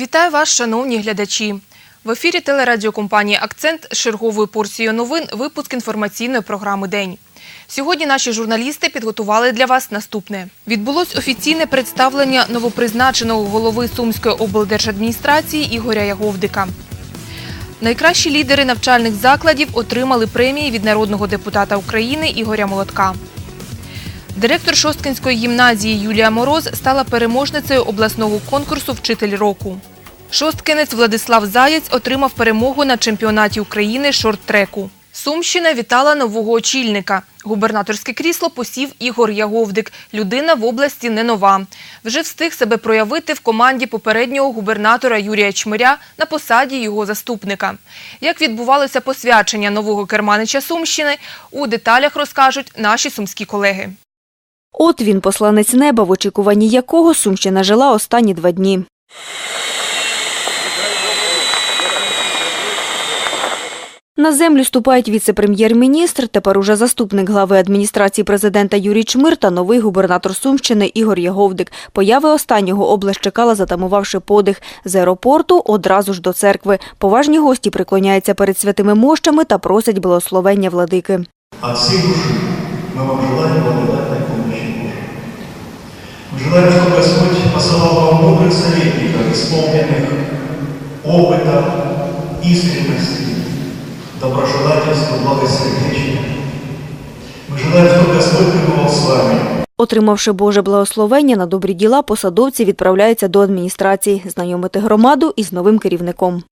Вітаю вас, шановні глядачі. В ефірі телерадіокомпанії Акцент з черговою порцією новин випуск інформаційної програми День. Сьогодні наші журналісти підготували для вас наступне. Відбулось офіційне представлення новопризначеного голови Сумської облдержадміністрації Ігоря Яговдика. Найкращі лідери навчальних закладів отримали премії від народного депутата України Ігоря Молотка. Директор Шосткинської гімназії Юлія Мороз стала переможницею обласного конкурсу Вчитель року. Шосткинець Владислав Заєць отримав перемогу на чемпіонаті України шорт-треку. Сумщина вітала нового очільника. Губернаторське крісло посів Ігор Яговдик. Людина в області не нова. Вже встиг себе проявити в команді попереднього губернатора Юрія Чмиря на посаді його заступника. Як відбувалося посвячення нового керманича Сумщини, у деталях розкажуть наші сумські колеги. От він, посланець неба, в очікуванні якого Сумщина жила останні два дні. На землю ступають віце-прем'єр-міністр, тепер уже заступник глави адміністрації президента Юрій Чмир та новий губернатор Сумщини Ігор Яговдик. Появи останнього область чекала, затамувавши подих. З аеропорту одразу ж до церкви. Поважні гості приклоняються перед святими мощами та просять благословення владики. От всей души мы вам желаем благодатной помощи Божией. Мы желаем, чтобы Господь посылал вам мудрых советников, исполненных опыта, искренности, доброжелательства, благосердечия. Мы желаем, чтобы Господь пребывал с вами, Отримавши Боже благословення на добрі діла, посадовці відправляються до адміністрації знайомити громаду із новим керівником.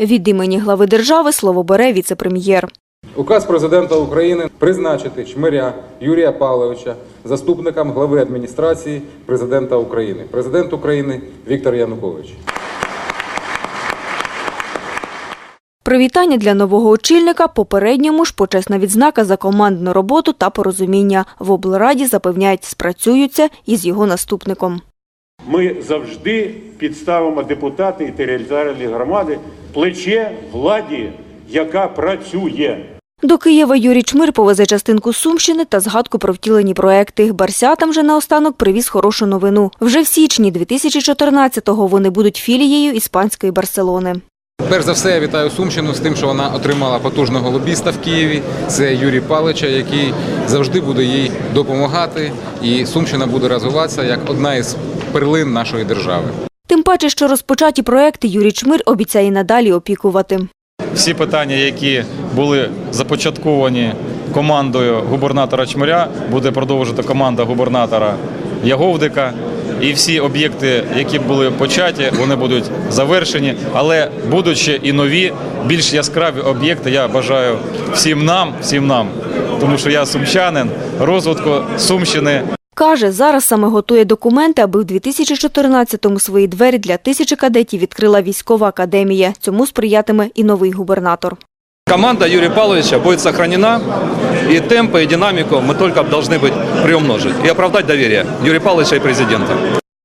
Від імені глави держави слово бере віце-прем'єр. Указ президента України призначити Чмиря Юрія Павловича заступником глави адміністрації президента України. Президент України Віктор Янукович. Привітання для нового очільника попередньому ж почесна відзнака за командну роботу та порозуміння. В облраді запевняють, спрацюються із його наступником. Ми завжди підставимо депутати і територіальні громади плече владі, яка працює. До Києва Юрій Чмир повезе частинку Сумщини та згадку про втілені проекти. Барсятам же наостанок привіз хорошу новину. Вже в січні 2014-го вони будуть філією іспанської Барселони. Перш за все, я вітаю Сумщину з тим, що вона отримала потужного лобіста в Києві. Це Юрій Палича, який завжди буде їй допомагати, і Сумщина буде розвиватися як одна із перлин нашої держави. Тим паче, що розпочаті проекти Юрій Чмир обіцяє надалі опікувати. всі питання, які були започатковані командою губернатора Чмиря, буде продовжувати команда губернатора Яговдика. І всі об'єкти, які були початі, вони будуть завершені, але будуть ще і нові, більш яскраві об'єкти. Я бажаю всім нам, всім нам, тому що я сумчанин, розвитку Сумщини. Каже, зараз саме готує документи, аби в 2014-му свої двері для тисячі кадетів відкрила військова академія. Цьому сприятиме і новий губернатор. Команда Юрия Павловича будет сохранена, и темпы, и динамику мы только должны быть приумножить и оправдать доверие Юрия Павловича и президента.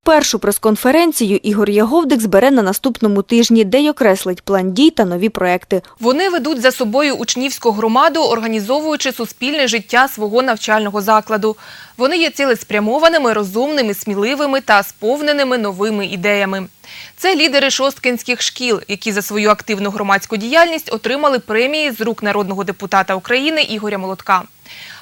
Першу прес-конференцію Ігор Яговдик збере на наступному тижні, де й окреслить план дій та нові проекти. Вони ведуть за собою учнівську громаду, організовуючи суспільне життя свого навчального закладу. Вони є цілеспрямованими, розумними, сміливими та сповненими новими ідеями. Це лідери шосткинських шкіл, які за свою активну громадську діяльність отримали премії з рук народного депутата України Ігоря Молотка.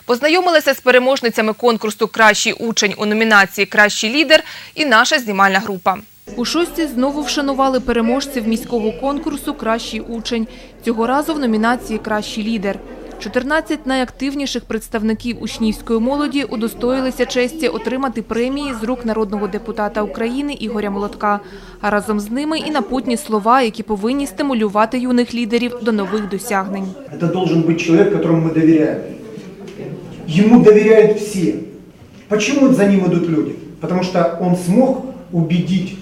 Познайомилися з переможницями конкурсу Кращий учень у номінації Кращий лідер і наша знімальна група. У шості знову вшанували переможців міського конкурсу Кращий учень. Цього разу в номінації Кращий лідер. 14 найактивніших представників учнівської молоді удостоїлися честі отримати премії з рук народного депутата України Ігоря Молотка. А разом з ними і напутні слова, які повинні стимулювати юних лідерів до нових досягнень. Это должен быть человек, которому мы доверяем. Ему доверяют все. Почему за ним идут люди? Потому что он смог убедить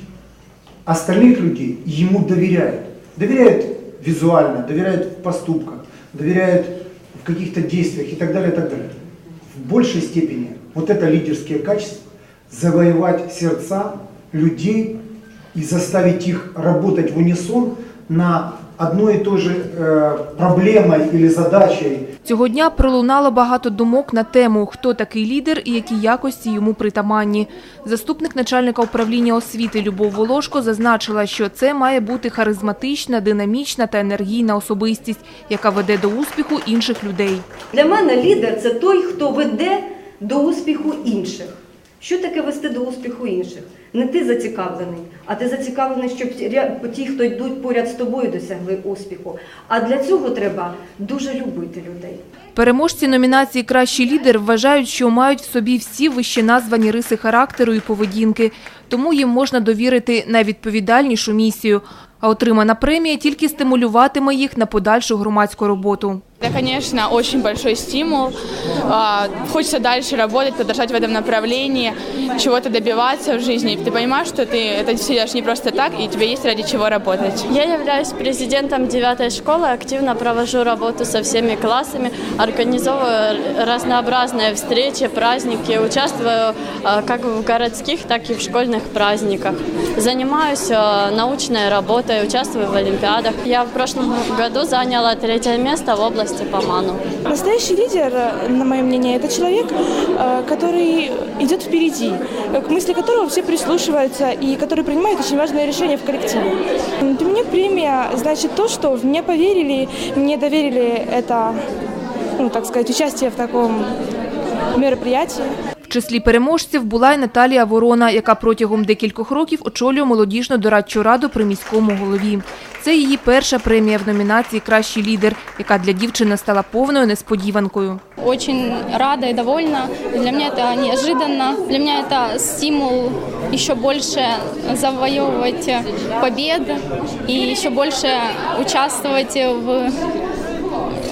остальных людей, ему доверяют. Доверяют визуально, доверяют в поступках, доверяют в каких-то действиях и так далее, и так далее. В большей степени вот это лидерские качества, завоевать сердца людей и заставить их работать в унисон на одной и той же э, проблемой или задачей Цього дня пролунало багато думок на тему, хто такий лідер і які якості йому притаманні. Заступник начальника управління освіти Любов Волошко зазначила, що це має бути харизматична, динамічна та енергійна особистість, яка веде до успіху інших людей. Для мене лідер це той, хто веде до успіху інших. Що таке вести до успіху інших? Не ти зацікавлений, а ти зацікавлений, щоб ті, хто йдуть поряд з тобою, досягли успіху. А для цього треба дуже любити людей. Переможці номінації Кращий лідер вважають, що мають в собі всі вище названі риси характеру і поведінки, тому їм можна довірити найвідповідальнішу місію. А отримана премія тільки стимулюватиме їх на подальшу громадську роботу. Это, конечно, очень большой стимул. А, Хочется дальше работать, продолжать в этом направлении, чего-то добиваться в жизни. Ты понимаешь, что ты это делаешь не просто так, и тебе есть ради чего работать. Я являюсь президентом девятой школы, активно провожу работу со всеми классами, организовываю разнообразные встречи, праздники, участвую э, как в городских, так и в школьных праздниках. Занимаюсь э, научной работой, участвую в олимпиадах. Я в прошлом году заняла третье место в области по МАНу. Настоящий лидер, на мое мнение, это человек, э, который идет впереди, к мысли которого все прислушиваются и который принимает очень важные решения в коллективе. Для меня премия значит то, что в меня поверили, мне доверили это, ну, так сказать, участие в таком мероприятии. В числі переможців була й Наталія Ворона, яка протягом декількох років очолює молодіжну дорадчу раду при міському голові. Це її перша премія в номінації Кращий лідер, яка для дівчини стала повною несподіванкою. Очень рада и довольна. Для меня это неожиданно. Для меня это стимул еще больше завоевывать побед и еще больше участвовать в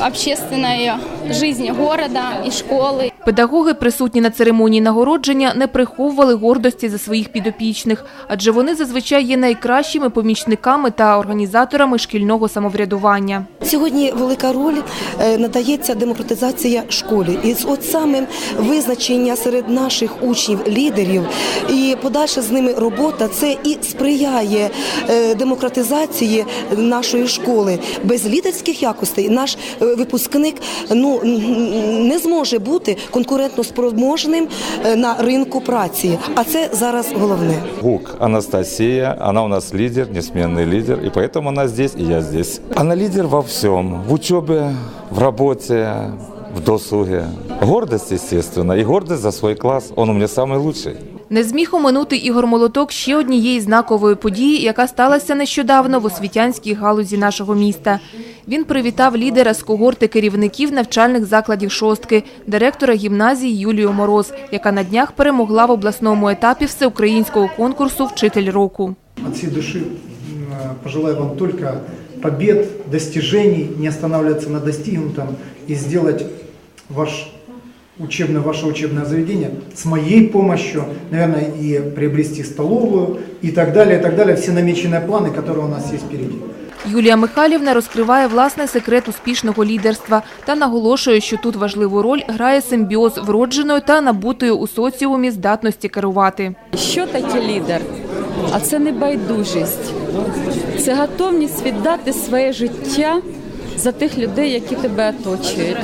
общественной жизни города и школы. Педагоги, присутні на церемонії нагородження, не приховували гордості за своїх підопічних, адже вони зазвичай є найкращими помічниками та організаторами шкільного самоврядування. Сьогодні велика роль е, надається демократизація школи. І от саме визначення серед наших учнів лідерів і подальша з ними робота це і сприяє е, демократизації нашої школи. Без лідерських якостей наш е, випускник ну н- не зможе бути конкурентно спроможним е, на ринку праці. А це зараз головне. Гук Анастасия, она у нас лидер, несменный лидер, и поэтому она здесь, и я здесь. Она лидер во всем, в учебе, в работе, в досуге. Гордость, естественно, и гордость за свой класс. Он у меня самый лучший. Не зміг оминути Ігор Молоток ще однієї знакової події, яка сталася нещодавно в освітянській галузі нашого міста. Він привітав лідера з когорти керівників навчальних закладів шостки, директора гімназії Юлію Мороз, яка на днях перемогла в обласному етапі всеукраїнського конкурсу Вчитель року. От души м, пожелаю вам только побед, достижений, не останавливаться на достигнутом и сделать ваш учебное, ваше учебное заведение с моей помощью, наверное, и приобрести столовую и так далее, и так далее. Все намеченные планы, которые у нас есть впереди. Юлія Михайлівна розкриває власний секрет успішного лідерства та наголошує, що тут важливу роль грає симбіоз вродженої та набутої у соціумі здатності керувати. Що таке лідер? А це не байдужість, це готовність віддати своє життя за тих людей, які тебе оточують.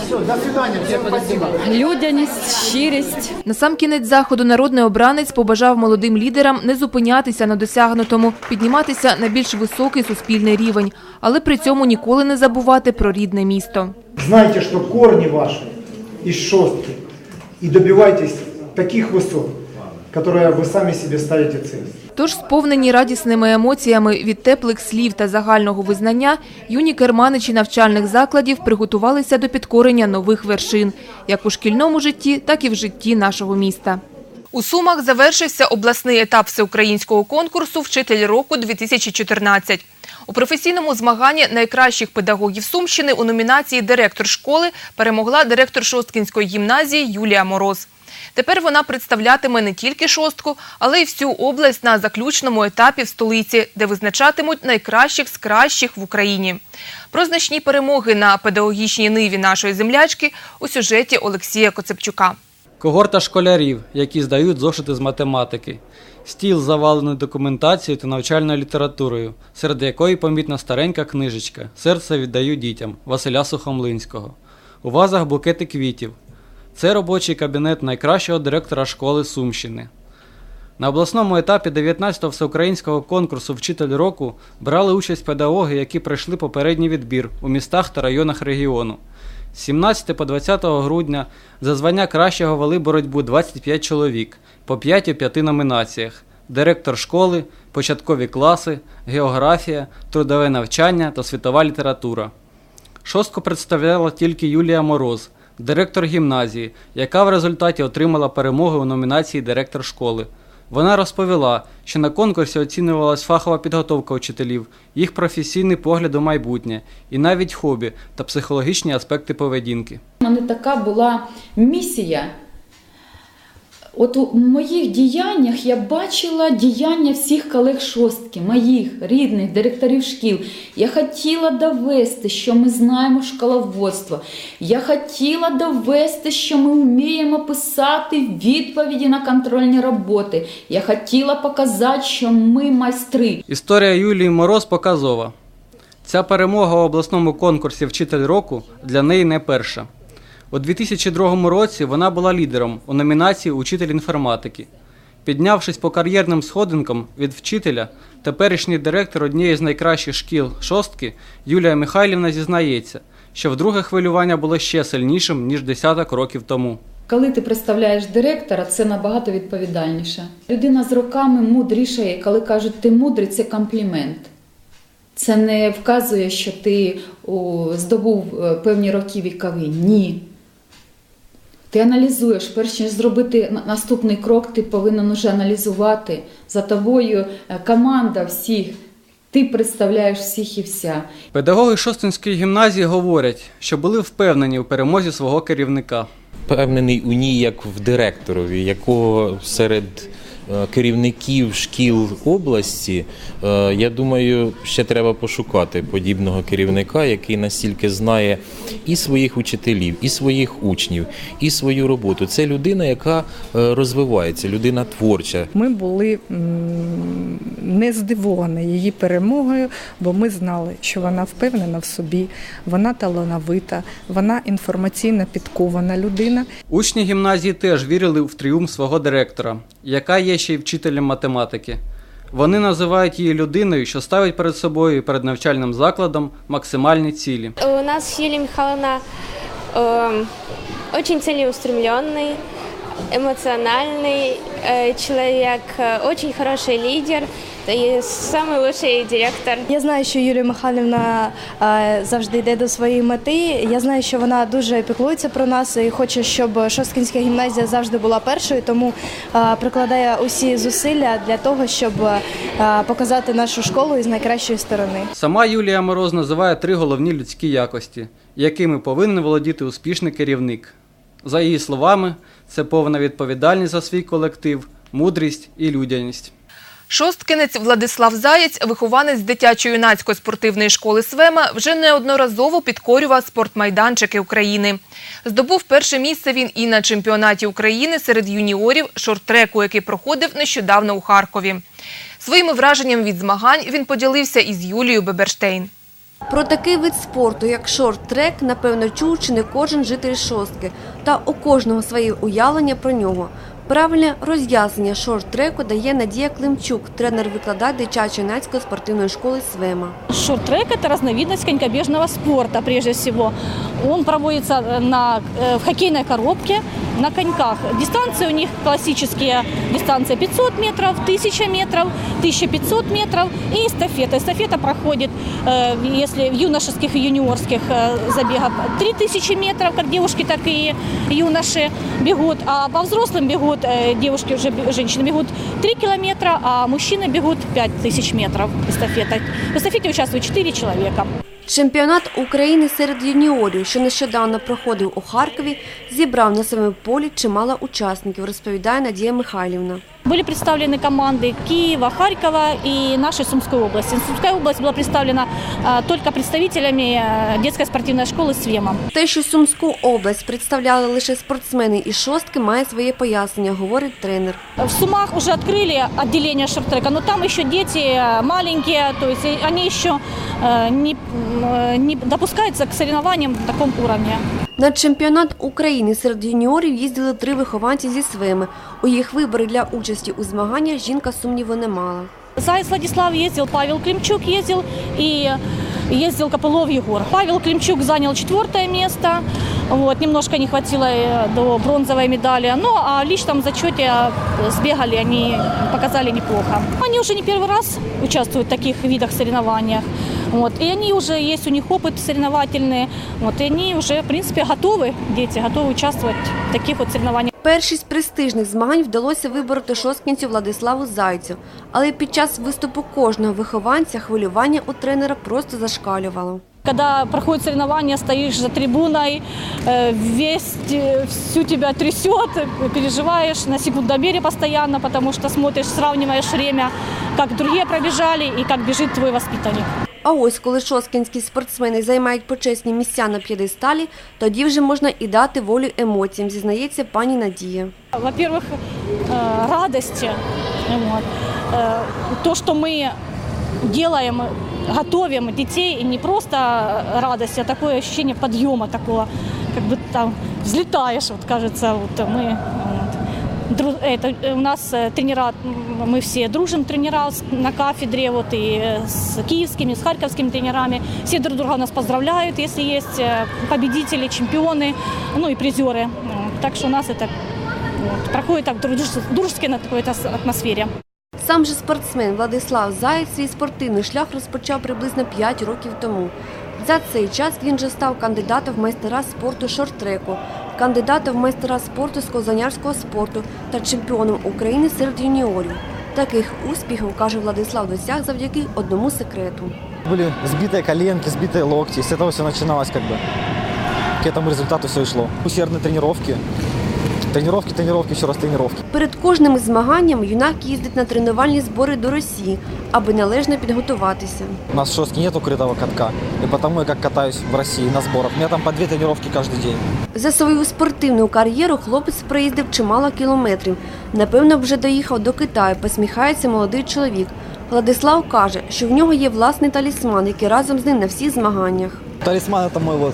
Людяність, щирість. На сам кінець заходу народний обранець побажав молодим лідерам не зупинятися на досягнутому, підніматися на більш високий суспільний рівень, але при цьому ніколи не забувати про рідне місто. Знайте, что корни ваши из шостки, и добивайтесь таких высот, которые вы сами себе ставите цель. Тож, сповнені радісними емоціями від теплих слів та загального визнання, юні керманичі навчальних закладів приготувалися до підкорення нових вершин, як у шкільному житті, так і в житті нашого міста. У Сумах завершився обласний етап всеукраїнського конкурсу «Вчитель року-2014». У професійному змаганні найкращих педагогів Сумщини у номінації «Директор школи» перемогла директор Шосткінської гімназії Юлія Мороз. Тепер вона представлятиме не тільки шостку, але й всю область на заключному етапі в столиці, де визначатимуть найкращих з кращих в Україні. Про значні перемоги на педагогічній ниві нашої землячки у сюжеті Олексія Коцепчука. Когорта школярів, які здають зошити з математики. Стіл завалений документацією та навчальною літературою, серед якої помітна старенька книжечка Серце віддаю дітям Василя Сухомлинського. У вазах букети квітів. Це робочий кабінет найкращого директора школи Сумщини. На обласному етапі 19-го всеукраїнського конкурсу Вчитель року брали участь педагоги, які пройшли попередній відбір у містах та районах регіону. З 17 по 20 грудня за звання кращого вели боротьбу 25 чоловік по 5 у 5 номінаціях: директор школи, початкові класи, географія, трудове навчання та світова література. Шостку представляла тільки Юлія Мороз, директор гімназії, яка в результаті отримала перемогу у номінації Директор школи. Вона розповіла, що на конкурсі оцінювалась фахова підготовка учителів, їх професійний погляд у майбутнє і навіть хобі та психологічні аспекти поведінки. У мене така була місія. От у моїх діяннях я бачила діяння всіх колег шостки, моїх рідних директорів шкіл. Я хотіла довести, що ми знаємо школоводство. Я хотіла довести, що ми вміємо писати відповіді на контрольні роботи. Я хотіла показати, що ми майстри. Історія Юлії Мороз показова. Ця перемога у обласному конкурсі Вчитель року для неї не перша. У 2002 році вона була лідером у номінації Учитель інформатики. Піднявшись по кар'єрним сходинкам від вчителя, теперішній директор однієї з найкращих шкіл шостки Юлія Михайлівна зізнається, що вдруге хвилювання було ще сильнішим, ніж десяток років тому. Коли ти представляєш директора, це набагато відповідальніше. Людина з роками мудрішає, коли кажуть, ти мудрий, це комплімент. Це не вказує, що ти о, здобув е, певні роки вікові. Ні. Ти аналізуєш, перш ніж зробити на- наступний крок, ти повинен уже аналізувати. За тобою е, команда всіх. Ти представляєш всіх і вся. Педагоги Шостинської гімназії говорять, що були впевнені у перемозі свого керівника. Впевнений у ній як в директорові, якого серед керівників шкіл області, е, я думаю, ще треба пошукати подібного керівника, який настільки знає і своїх учителів, і своїх учнів, і свою роботу. Це людина, яка е, розвивається, людина творча. Ми були не здивовані її перемогою, бо ми знали, що вона впевнена в собі, вона талановита, вона інформаційно підкована людина. Учні гімназії теж вірили в тріумф свого директора, яка є ще й вчителем математики. Вони називають її людиною, що ставить перед собою і перед навчальним закладом максимальні цілі. У нас Юлия Михайловна э, очень целеустремленный, эмоциональный э, человек, э, очень хороший лидер и самый лучший директор. Я знаю, що Юлія Михайлівна е, завжди йде до своєї мети. Я знаю, що вона дуже піклується про нас і хоче, щоб Шосткінська гімназія завжди була першою, тому е, прикладає усі зусилля для того, щоб е, показати нашу школу із найкращої сторони. Сама Юлія Мороз називає три головні людські якості, якими повинен володіти успішний керівник. За її словами, це повна відповідальність за свій колектив, мудрість і людяність. Шосткинець Владислав Заєць, вихованець дитячо-юнацької спортивної школи Свема, вже неодноразово підкорював спортмайданчики України. Здобув перше місце він і на чемпіонаті України серед юніорів шорт-треку, який проходив нещодавно у Харкові. Своїми враженнями від змагань він поділився із Юлією Беберштейн. Про такий вид спорту, як шорт-трек, напевно, чув чи не кожен житель шостки, та у кожного своє уявлення про нього. Правильне роз'яснення шорт-треку дає Надія Климчук, тренер-викладач дитячо-юнацької спортивної школи «Свема». Шорт-трек – это разновидность конькобежного спорта, прежде всего. Он проводится на, э, в хоккейной коробке на коньках. Дистанции у них классические. Дистанция 500 метров, 1000 метров, 1500 метров и эстафета. Эстафета проходит, э, если в юношеских и юниорских э, забегах 3000 метров, как девушки, так и юноши бегут. А по взрослым бегут, э, девушки уже, бе- женщины бегут 3 километра, а мужчины бегут 5000 метров эстафета. В эстафете участвуют 4 человека. Чемпіонат України серед юніорів, що нещодавно проходив у Харкові, зібрав на своєму полі чимало учасників, розповідає Надія Михайлівна. Были представлены команды Киева, Харькова и нашей Сумской области. Сумская область была представлена э, только представителями э, детской спортивной школы «Свема». Те, що Сумську область представляли лише спортсмени і шостки, має своє пояснення, говорить тренер. В Сумах уже открыли отделение шорт-трека, но там еще дети э, маленькие, то есть и они еще э, не, м, э, не допускаются к соревнованиям в таком уровне. На чемпіонат України серед юніорів їздили три вихованці зі своїми. У їх виборі для участі у змаганнях жінка сумніву не мала. Заяц Владислав ездил, Павел Климчук ездил и ездил Копылов Егор. Павел Климчук занял четвертое место, вот, немножко не хватило э, до бронзовой медали, ну а в личном зачете э, сбегали, они показали неплохо. Они уже не первый раз участвуют в таких видах соревнованиях, вот, и они уже, есть у них опыт соревновательный, вот, и они уже, в принципе, готовы, дети, готовы участвовать в таких вот соревнованиях. Першість престижних змагань вдалося вибороти шосткінцю Владиславу Зайцю, але під час виступу кожного вихованця хвилювання у тренера просто зашкалювало. Когда проходит соревнование, стоишь за трибуной, э, весь, э, всю тебя трясет, э, переживаешь на секундомере постоянно, потому что смотришь, сравниваешь время, как другие пробежали и как бежит твой воспитанник. А ось коли шосткінські спортсмени займають почесні місця на п'єдесталі, тоді вже можна і дати волю емоціям, зізнається пані Надія. Во-первых, э, радости, вот. Э, то, что мы делаем, готовим детей, и не просто радость, а такое ощущение подъема такого, как бы там взлетаешь, вот кажется, вот мы вот. Дру- это, э, у нас э, тренера, м, мы все дружим тренера с- на кафедре, вот и э, с киевскими, с харьковскими тренерами. Все друг друга нас поздравляют, если есть э, победители, чемпионы, ну и призеры. Вот. Так что у нас это вот, проходит так друж- дружески на такой ат- атмосфере. Сам же спортсмен Владислав Заєць свій спортивний шлях розпочав приблизно 5 років тому. За цей час він вже став кандидатом в майстера спорту шорт-треку, кандидатом в майстера спорту з козанярського спорту та чемпіоном України серед юніорів. Таких успіхів, каже Владислав, досяг завдяки одному секрету. Были сбитые коленки, сбитые локти. С этого все начиналось как бы. К этому результату все и шло. Усердные тренировки. Тренировки, тренировки, еще раз тренировки. Перед кожним змаганням юнак їздить на тренувальні збори до Росії, аби належно підготуватися. У нас в Шостке нет укрытого катка. И потому я как катаюсь в России на сборах. У меня там по две тренировки каждый день. За свою спортивну кар'єру хлопець проїздив чимало кілометрів. Напевно, вже доїхав до Китаю, посміхається молодий чоловік. Владислав каже, що в нього є власний талісман, який разом з ним на всіх змаганнях. Талисман это мой вот.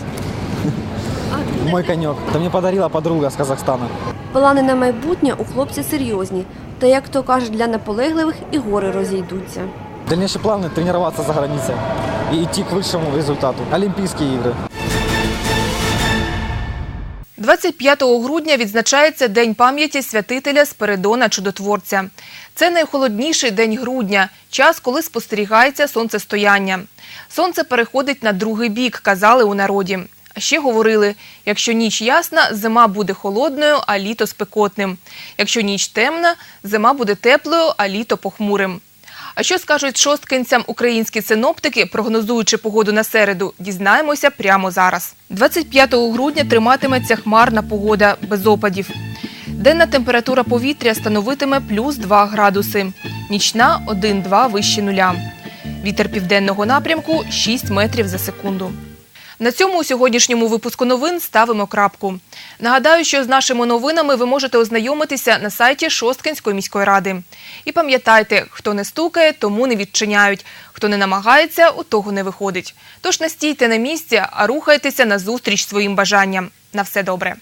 Мой конек. Это мне подарила подруга с Казахстана. Плани на майбутнє у хлопця серйозні. Та, як то кажуть, для наполегливих і гори розійдуться. Дальнейшие планы – тренироваться за границей и идти к высшему результату. Олимпийские игры. 25 грудня відзначається День пам'яті святителя Спиридона Чудотворця. Це найхолодніший день грудня, час, коли спостерігається сонцестояння. Сонце переходить на другий бік, казали у народі. А ще говорили, якщо ніч ясна, зима буде холодною, а літо спекотним. Якщо ніч темна, зима буде теплою, а літо похмурим. А що скажуть шосткинцям українські синоптики, прогнозуючи погоду на середу, дізнаємося прямо зараз. 25 грудня триматиметься хмарна погода без опадів. Денна температура повітря становитиме плюс 2 градуси, нічна 1-2 вище нуля. Вітер південного напрямку 6 метрів за секунду. На цьому у сьогоднішньому випуску новин ставимо крапку. Нагадаю, що з нашими новинами ви можете ознайомитися на сайті Шосткинської міської ради. І пам'ятайте, хто не стукає, тому не відчиняють. Хто не намагається, у того не виходить. Тож не стійте на місці, а рухайтеся назустріч своїм бажанням. На все добре.